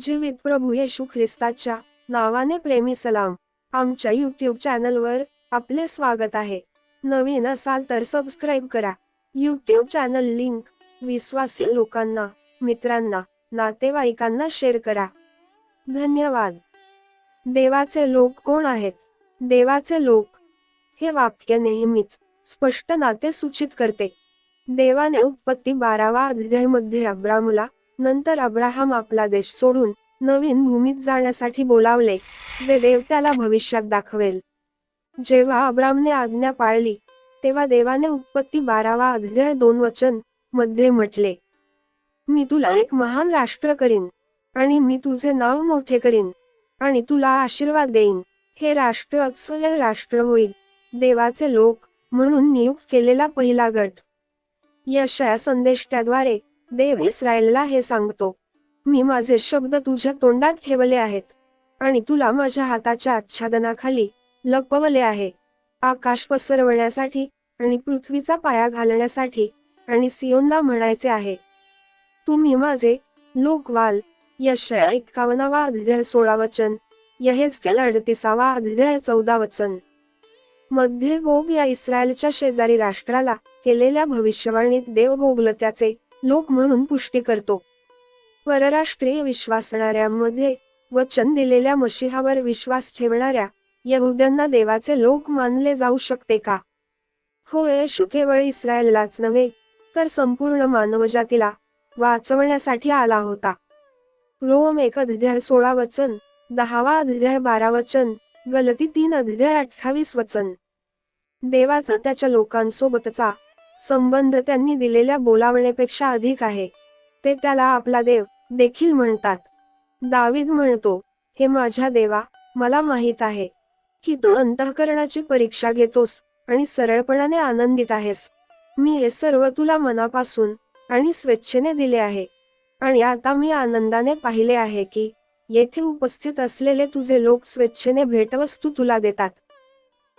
जीवित प्रभू येशू ख्रिस्ताच्या नावाने प्रेमी सलाम. आमच्या यूट्यूब चॅनलवर आपले स्वागत आहे. नवीन असाल तर सबस्क्राईब करा. यूट्यूब चॅनल लिंक विश्वासी लोकांना मित्रांना नातेवाईकांना शेअर करा. धन्यवाद. देवाचे लोक कोण आहेत? देवाचे लोक हे वाक्य नेहमीच स्पष्ट नाते सूचित करते. देवाने उत्पत्ती बारावा अध्यायमध्ये अब्रामुला अब्रामला नंतर अब्राहम आपला देश सोडून नवीन भूमीत जाण्यासाठी बोलावले जे देव त्याला भविष्यात दाखवेल. जेव्हा अब्रामने आज्ञा पाळली तेव्हा देवाने उत्पत्ती बारावा अध्याय दोन वचनमध्ये म्हटले मी तुला एक महान राष्ट्र करीन आणि मी तुझे नाव मोठे करीन आणि तुला आशीर्वाद देईन. हे राष्ट्र अक्षय राष्ट्र होईल देवाचे लोक म्हणून नियुक्त केलेला पहिला गट. यशया संदेष्ट्याद्वारे देव इस्रायलला हे सांगतो मी माझे शब्द तुझ्या तोंडात ठेवले आहेत आणि तुला माझ्या हाताच्या आच्छादनाखाली लपवले आहे. आकाश पसरवण्यासाठी आणि पृथ्वीचा पाया घालण्यासाठी आणि सियोनला म्हणायचे आहे. तुम्ही माझे लोकवाल यशया एक्कावनावा अध्याय सोळा वचन यहेजकेल अडतीसावा अध्याय चौदा वचन. मध्ये गोग या इस्रायलच्या शेजारी राष्ट्राला केलेल्या भविष्यवाणीत देव गोगल त्याचे लोक म्हणून पुष्टी करतो. परराष्ट्रीय विश्वासणाऱ्यांमध्ये वचन दिलेल्या मशिहावर विश्वास ठेवणाऱ्या यहुद्यांना देवाचे लोक मानले जाऊ शकते का? हो येशू केवळ इस्रायललाच नव्हे तर संपूर्ण मानवजातीला वाचवण्यासाठी आला होता. रोम एक अध्याय सोळा वचन दहावा अध्याय बारा वचन गलती तीन अध्याय अठ्ठावीस वचन. देवाचा त्याच्या लोकांसोबतचा संबंध त्यांनी दिलेल्या बोलावण्यापेक्षा अधिक आहे. ते त्याला आपला देव देखील म्हणतात. दावीद म्हणतो हे माझ्या देवा मला माहीत आहे की तू अंतःकरणाची परीक्षा घेतोस आणि सरळपणाने आनंदित आहेस. मी हे सर्व तुला मनापासून आणि स्वेच्छेने दिले आहे. आणि आता मी आनंदाने पाहिले आहे की येथे उपस्थित असलेले तुझे लोक स्वेच्छेने भेटवस्तू तुला देतात.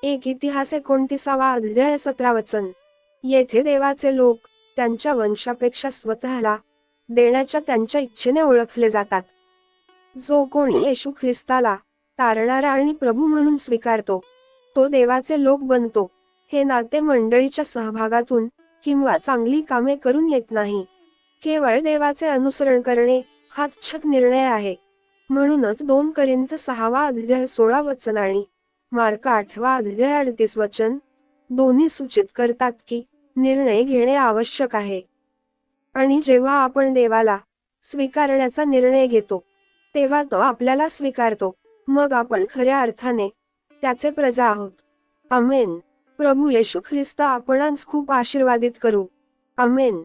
एक इतिहास एकोणतीसावा अध्याय सतरा वचन. येथे देवाचे लोक त्यांच्या वंशापेक्षा स्वतःला देण्याच्या त्यांच्या इच्छेने ओळखले जातात. जो कोणी येशू ख्रिस्ताला तारणारा आणि प्रभू म्हणून स्वीकारतो तो देवाचे लोक बनतो. हे नाते मंडळीच्या सहभागातून किंवा चांगली कामे करून येत नाही. केवळ देवाचे अनुसरण करणे हा छत निर्णय आहे. म्हणूनच दोन करिंत सहावा अध्याय सोळा वचन आणि मार्क आठवा अध्याय अडतीस वचन दोन्ही सूचित करतात की निर्णय घेणे आवश्यक आहे. आणि जेव्हा आपण देवाला स्वीकारण्याचा निर्णय घेतो तेव्हा तो आपल्याला स्वीकारतो. मग आपण खऱ्या अर्थाने त्याचे प्रजा आहोत. अमेन प्रभू येशू ख्रिस्त आपणांस खूप आशीर्वादित करू. अमेन